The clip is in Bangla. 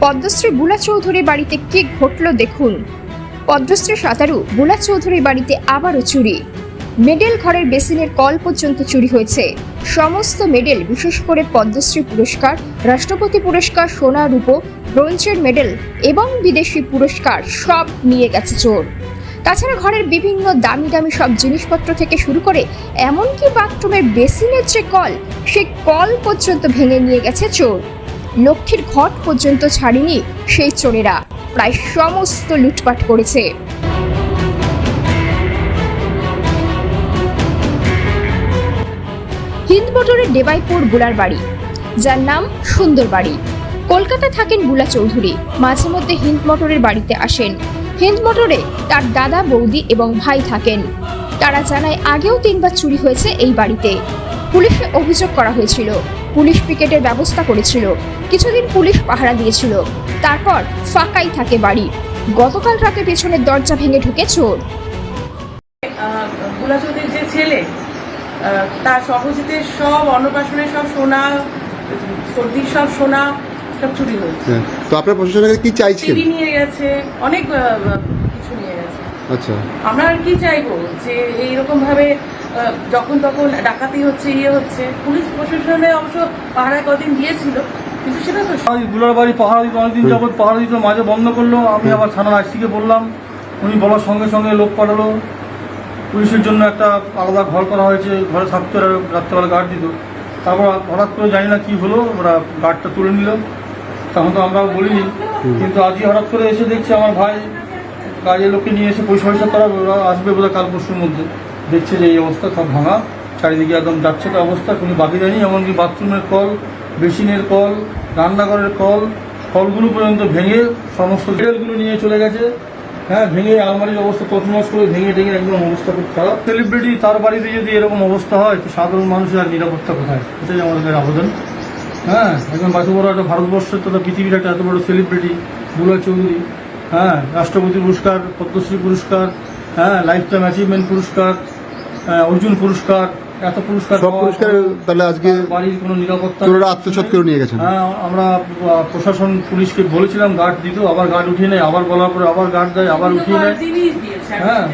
পদ্মশ্রী বুলা চৌধুরী বাড়িতে কি ঘটল দেখুন। পদ্মশ্রী সাঁতারু বুলা চৌধুরী বাড়িতে আবারও চুরি। মেডেল ঘরের বেসিনের কল পর্যন্ত চুরি হয়েছে। সমস্ত মেডেল, বিশেষ করে পদ্মশ্রী পুরস্কার, রাষ্ট্রপতি পুরস্কার, সোনা রূপো, ব্রোঞ্জের মেডেল এবং বিদেশি পুরস্কার সব নিয়ে গেছে চোর। তাছাড়া ঘরের বিভিন্ন দামি দামি সব জিনিসপত্র থেকে শুরু করে এমনকি বাথরুমের বেসিনের যে কল, সেই কল পর্যন্ত ভেঙে নিয়ে গেছে চোর। লক্ষ্মীর ঘট পর্যন্ত ছাড়েনি সেই চোরেরা। প্রায় সমস্ত লুটপাট করেছে। হিন্দ মোটরের দেবাইপুর বুলার বাড়ি। যার নাম সুন্দর বাড়ি। কলকাতা থাকেন বুলা চৌধুরী। মাঝে মধ্যে হিন্দ মোটরের বাড়িতে আসেন। হিন্দ মোটরে তার দাদা, বৌদি এবং ভাই থাকেন। তারা জানায় আগেও তিনবার চুরি হয়েছে এই বাড়িতে। পুলিশে অভিযোগ করা হয়েছিল। পুলিশ পিকেটের ব্যবস্থা করেছিল। কিছুদিন পুলিশ পাহারা দিয়েছিল। তারপর ফাঁকাই থাকে বাড়ি। গতকাল রাতে পেছনের দরজা ভেঙে ঢুকে চোর। যে ছেলে তার সহজিতের সব অন্নপ্রাশনের সব সোনা সর্দির সব সোনা সব চুরি হয়েছে। হ্যাঁ তো আপনার প্রশাসনের কি চাইছেন? নিয়ে গেছে অনেক আচ্ছা। আমরা আর কি চাইব যে এইরকম ভাবে যখন তখন ডাকাতি হচ্ছে ইয়ে হচ্ছে পুলিশ প্রশাসনে অবশ্য পাহারায় কদিন দিয়েছিল কিন্তু সেটা তো বাড়ি পাহারা দিত অনেকদিন যাবত পাহারা দিত মাঝে বন্ধ করল আমি আবার থানার আইসিকে বললাম উনি বলার সঙ্গে সঙ্গে লোক পাঠালো। পুলিশের জন্য একটা আলাদা ঘর করা হয়েছে ঘরে থাকতো রাত্রেবেলা গার্ড দিত। তারপর হঠাৎ করে জানি না কি হলো ওরা গার্ডটা তুলে নিল। তখন তো আমরাও বলিনি কিন্তু আজকে হঠাৎ করে এসে দেখছি আমার ভাই কাজের লোককে নিয়ে এসে পয়সা পয়সা করাবে ওরা আসবে বোধহয় কাল পরশুর মধ্যে। দেখছে যে এই অবস্থা সব ভাঙা। চারিদিকে একদম যাচ্ছে তো অবস্থা, কোনো বাকি যায়নি এমনকি বাথরুমের কল, বেসিনের কল, রান্নাঘরের কল, কলগুলো পর্যন্ত ভেঙে সমস্ত মেটেরিয়ালগুলো নিয়ে চলে গেছে। হ্যাঁ ভেঙে আলমারির অবস্থা তছনছ করে ভেঙে ভেঙে একদম অবস্থা খুব খারাপ। সেলিব্রিটি তার বাড়িতে যদি এরকম অবস্থা হয়, তো সাধারণ মানুষের আর নিরাপত্তা কোথায়? এটাই আমাদের আবেদন। হ্যাঁ একদম এত বড় একটা ভারতবর্ষের তথা পৃথিবীর একটা এত বড় সেলিব্রিটি বুলা চৌধুরী। হ্যাঁ রাষ্ট্রপতি পুরস্কার পদ্মশ্রী পুরস্কার হ্যাঁ লাইফ টাইম অ্যাচিভমেন্ট পুরস্কার হ্যাঁ, অর্জুন পুরস্কার এত পুরস্কার সব পুরস্কার তাহলে আজকে বাড়ির কোনো নিরাপত্তা চোরেরা আত্মসাৎ করে নিয়ে গেছেন। হ্যাঁ আমরা প্রশাসন পুলিশকে বলেছিলাম গার্ড দিত আবার গার্ড উঠিয়ে নেয় আবার বলার পরে আবার গার্ড দেয় আবার উঠিয়ে নেয়। হ্যাঁ।